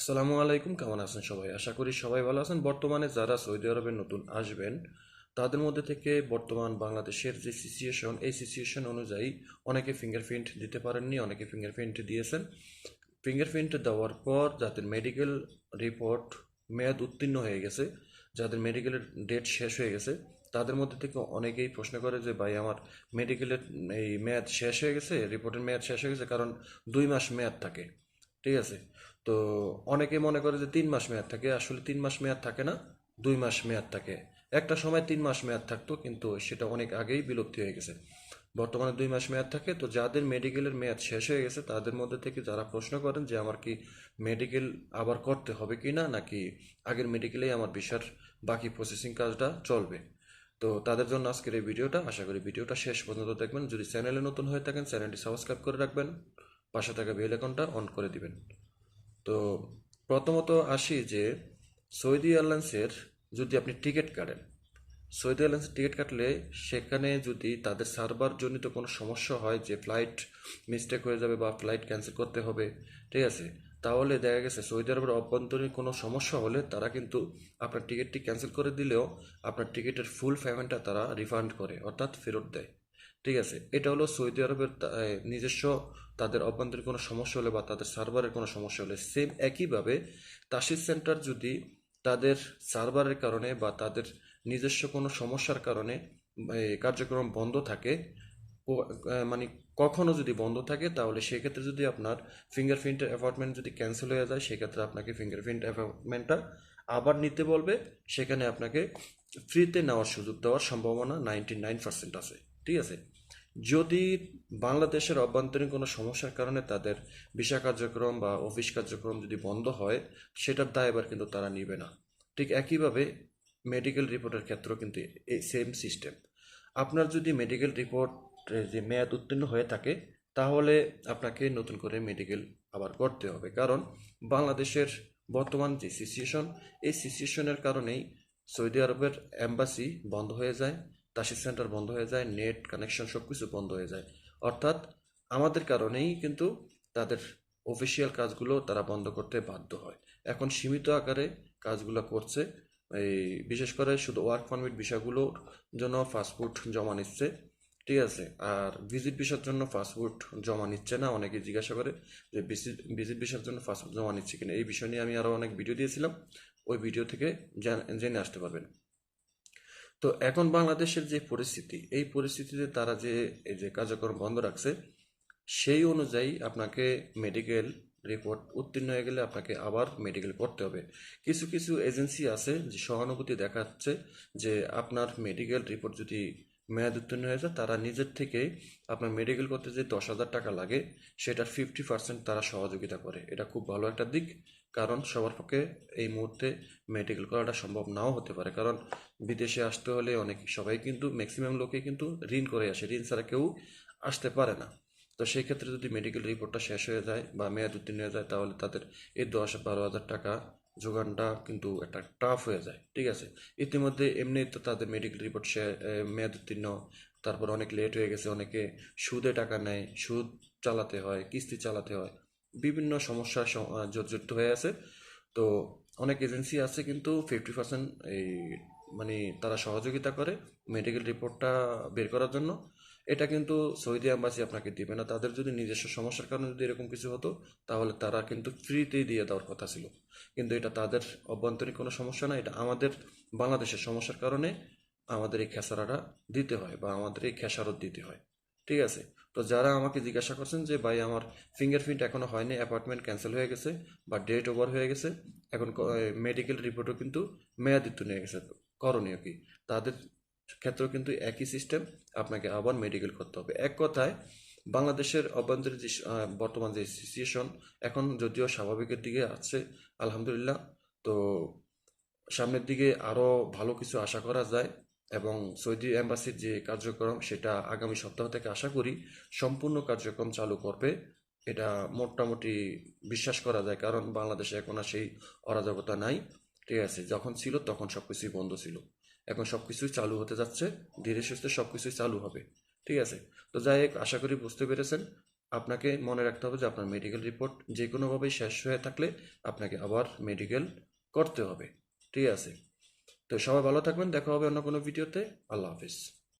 আসসালামু আলাইকুম, কেমন আছেন সবাই? আশা করি সবাই ভালো আছেন। বর্তমানে যারা সৌদি আরবে নতুন আসবেন, তাদের মধ্যে থেকে বর্তমান বাংলাদেশের যে সিচুয়েশন এই সিচুয়েশন অনুযায়ী অনেকে ফিঙ্গারপ্রিন্ট দিতে পারেননি, অনেকে ফিঙ্গারপ্রিন্ট দিয়েছেন। ফিঙ্গারপ্রিন্ট দেওয়ার পর যাদের মেডিকেল রিপোর্ট মেয়াদ উত্তীর্ণ হয়ে গেছে, যাদের মেডিকেলের ডেট শেষ হয়ে গেছে, তাদের মধ্যে থেকে অনেকেই প্রশ্ন করে যে, ভাই, আমার মেডিকেলের এই মেয়াদ শেষ হয়ে গেছে রিপোর্টের মেয়াদ শেষ হয়ে গেছে, কারণ দুই মাস মেয়াদ থাকে। ঠিক আছে? তো অনেকে মনে করে যে তিন মাস মেয়াদ থাকে। আসলে তিন মাস মেয়াদ থাকে না, দুই মাস মেয়াদ থাকে। একটা সময় তিন মাস মেয়াদ থাকতো, কিন্তু সেটা অনেক আগেই বিলুপ্তি হয়ে গেছে। বর্তমানে দুই মাস মেয়াদ থাকে। তো যাদের মেডিকেলের মেয়াদ শেষ হয়ে গেছে, তাদের মধ্যে থেকে যারা প্রশ্ন করেন যে আমার কি মেডিকেল আবার করতে হবে কি না, নাকি আগের মেডিকেলেই আমার ভিসার বাকি প্রসেসিং কাজটা চলবে? তো তাদের জন্য আজকের এই ভিডিওটা। আশা করি ভিডিওটা শেষ পর্যন্ত দেখবেন। যদি চ্যানেলে নতুন হয়ে থাকেন, চ্যানেলটি সাবস্ক্রাইব করে রাখবেন। পাশে থাকা বেল আইকনটা অন করে দিবেন। তো প্রথমত আসি যে সৌদি এয়ারলাইন্সের যদি আপনি টিকিট কাটেন, সৌদি এয়ারলাইন্সের টিকিট কাটলে সেখানে যদি তাদের সার্ভার জনিত কোনো সমস্যা হয় যে ফ্লাইট মিস্টেক হয়ে যাবে বা ফ্লাইট ক্যান্সেল করতে হবে, ঠিক আছে? তাহলে দেখা গেছে সৌদি আরবের অভ্যন্তরীণ কোনো সমস্যা হলে তারা কিন্তু আপনার টিকিটটি ক্যান্সেল করে দিলেও আপনার টিকিটের ফুল পেমেন্টটা তারা রিফান্ড করে, অর্থাৎ ফেরত দেয়। ঠিক আছে, এটা হলো সৌদি আরবের নিজস্ব তাদের অভ্যন্তরীণ কোনো সমস্যা হলে বা তাদের সার্ভারের কোনো সমস্যা হলে সেম একইভাবে তাসির সেন্টার যদি তাদের সার্ভারের কারণে বা তাদের নিজস্ব কোনো সমস্যার কারণে কার্যক্রম বন্ধ থাকে মানে কখনো যদি বন্ধ থাকে তাহলে সেক্ষেত্রে যদি আপনার ফিঙ্গারপ্রিন্টের অ্যাপয়েন্টমেন্ট যদি ক্যান্সেল হয়ে যায়, সেক্ষেত্রে আপনাকে ফিঙ্গারপ্রিন্ট অ্যাপয়েন্টমেন্টটা আবার নিতে বলবে, সেখানে আপনাকে ফ্রিতে নেওয়ার সুযোগ দেওয়ার সম্ভাবনা নাইনটি নাইন পার্সেন্ট আছে। ঠিক আছে? যদি বাংলাদেশের অভ্যন্তরীণ কোনো সমস্যার কারণে তাদের ভিসা কার্যক্রম বা অফিস কার্যক্রম যদি বন্ধ হয়, সেটার দায়ভার কিন্তু তারা নিবে না। ঠিক একইভাবে মেডিকেল রিপোর্টের ক্ষেত্রেও কিন্তু এই সেম সিস্টেম আপনার যদি মেডিকেল রিপোর্ট যে মেয়াদ উত্তীর্ণ হয়ে থাকে, তাহলে আপনাকে নতুন করে মেডিকেল আবার করতে হবে। কারণ বাংলাদেশের বর্তমান যে সিচুয়েশন এই সিচুয়েশনের কারণেই সৌদি আরবের এম্বাসি বন্ধ হয়ে যায়। তাসির সেন্টার বন্ধ হয়ে যায়, নেট কানেকশন সব কিছু বন্ধ হয়ে যায়। অর্থাৎ আমাদের কারণেই কিন্তু তাদের অফিসিয়াল কাজগুলো তারা বন্ধ করতে বাধ্য হয়। এখন সীমিত আকারে কাজগুলো করছে, এই বিশেষ করে শুধু ওয়ার্ক পারমিট বিষয়গুলোর জন্য পাসপোর্ট জমা নিচ্ছে, ঠিক আছে? আর ভিজিট ভিসার জন্য পাসপোর্ট জমা নিচ্ছে না, অনেকে জিজ্ঞাসা করে যে ভিজিট ভিসার জন্য পাসপোর্ট জমা নিচ্ছে কিনা? এই বিষয় নিয়ে আমি আরও অনেক ভিডিও দিয়েছিলাম, ওই ভিডিও থেকে জেনে আসতে পারবেন। তো এখন বাংলাদেশের যে পরিস্থিতি, এই পরিস্থিতিতে তারা যে, এই যে কার্যক্রম বন্ধ রাখছে, সেই অনুযায়ী আপনাকে মেডিকেল রিপোর্ট উত্তীর্ণ হয়ে গেলে আপনাকে আবার মেডিকেল করতে হবে। কিছু কিছু এজেন্সি আছে যে সহানুভূতি দেখাচ্ছে যে আপনার মেডিকেল রিপোর্ট যদি মেয়াদ উত্তীর্ণ হয়ে যায় তারা নিজের থেকে আপনার মেডিকেল করতে যে দশ হাজার টাকা লাগে সেটার ফিফটি পার্সেন্ট তারা সহযোগিতা করে। এটা খুব ভালো একটা দিক, কারণ সবার পক্ষে এই মুহূর্তে মেডিকেল করাটা সম্ভব নাও হতে পারে। কারণ বিদেশে আসতে হলে অনেক, সবাই কিন্তু ম্যাক্সিমাম লোকে কিন্তু ঋণ করে আসে, ঋণ ছাড়া কেউ আসতে পারে না। তো সেই ক্ষেত্রে যদি মেডিকেল রিপোর্টটা শেষ হয়ে যায় বা মেয়াদ উত্তীর্ণ হয়ে যায়, তাহলে তাদের এই দশ বারো হাজার টাকা যোগানটা কিন্তু একটা টাফ হয়ে যায়, ঠিক আছে? ইতিমধ্যে এমনি তো তাদের মেডিকেল রিপোর্ট মেয়াদ উত্তীর্ণ, তারপর অনেক লেট হয়ে গেছে, অনেকে সুদে টাকা নেয়, সুদ চালাতে হয়, কিস্তি চালাতে হয়, বিভিন্ন সমস্যার সম- জর্জরিত হয়ে আছে। তো অনেক এজেন্সি আছে কিন্তু ফিফটি পার্সেন্ট এই মানে তারা সহযোগিতা করে মেডিকেল রিপোর্টটা বের করার জন্য। এটা কিন্তু সৌদি আম্বাসি আপনাকে দিবে না। তাদের যদি নিজস্ব সমস্যার কারণে যদি এরকম কিছু হতো, তাহলে তারা কিন্তু ফ্রিতেই দিয়ে দেওয়ার কথা ছিল। কিন্তু এটা তাদের অভ্যন্তরীণ কোনো সমস্যা না, এটা আমাদের বাংলাদেশের সমস্যার কারণে আমাদের এই খেসারাটা দিতে হয় বা আমাদের এই খেসারত দিতে হয়। ঠিক আছে? তো যারা আমাকে জিজ্ঞাসা করছেন যে, ভাই, আমার ফিঙ্গারপ্রিন্ট এখনও হয়নি অ্যাপয়েন্টমেন্ট ক্যান্সেল হয়ে গেছে বা ডেট ওভার হয়ে গেছে, এখন মেডিকেল রিপোর্টও কিন্তু মেয়াদিত্ব নিয়ে গেছে, করণীয় কি? তাদের ক্ষেত্রেও কিন্তু একই সিস্টেম আপনাকে আবার মেডিকেল করতে হবে। এক কথায়, বাংলাদেশের অভ্যন্তরীণ যে বর্তমান যে সিচুয়েশন এখন যদিও স্বাভাবিকের দিকে আছে, আলহামদুলিল্লাহ, তো সামনের দিকে আরও ভালো কিছু আশা করা যায় এবং সৌদি এম্বাসির যে কার্যক্রম, সেটা আগামী সপ্তাহ থেকে আশা করি সম্পূর্ণ কার্যক্রম চালু করবে। এটা মোটামুটি বিশ্বাস করা যায়, কারণ বাংলাদেশে এখন আর সেই অরাজকতা নাই। ঠিক আছে, যখন ছিল তখন সব কিছুই বন্ধ ছিল। এখন সব কিছুই চালু হতে যাচ্ছে, ধীরে সুস্থে সব কিছুই চালু হবে। ঠিক আছে? তো যাই হোক, আশা করি বুঝতে পেরেছেন। আপনাকে মনে রাখতে হবে যে আপনার মেডিকেল রিপোর্ট যে কোনোভাবেই শেষ হয়ে থাকলে আপনাকে আবার মেডিকেল করতে হবে। ঠিক আছে? তো সবাই ভালো থাকবেন, দেখা হবে অন্য কোনো ভিডিওতে আল্লাহ হাফিজ।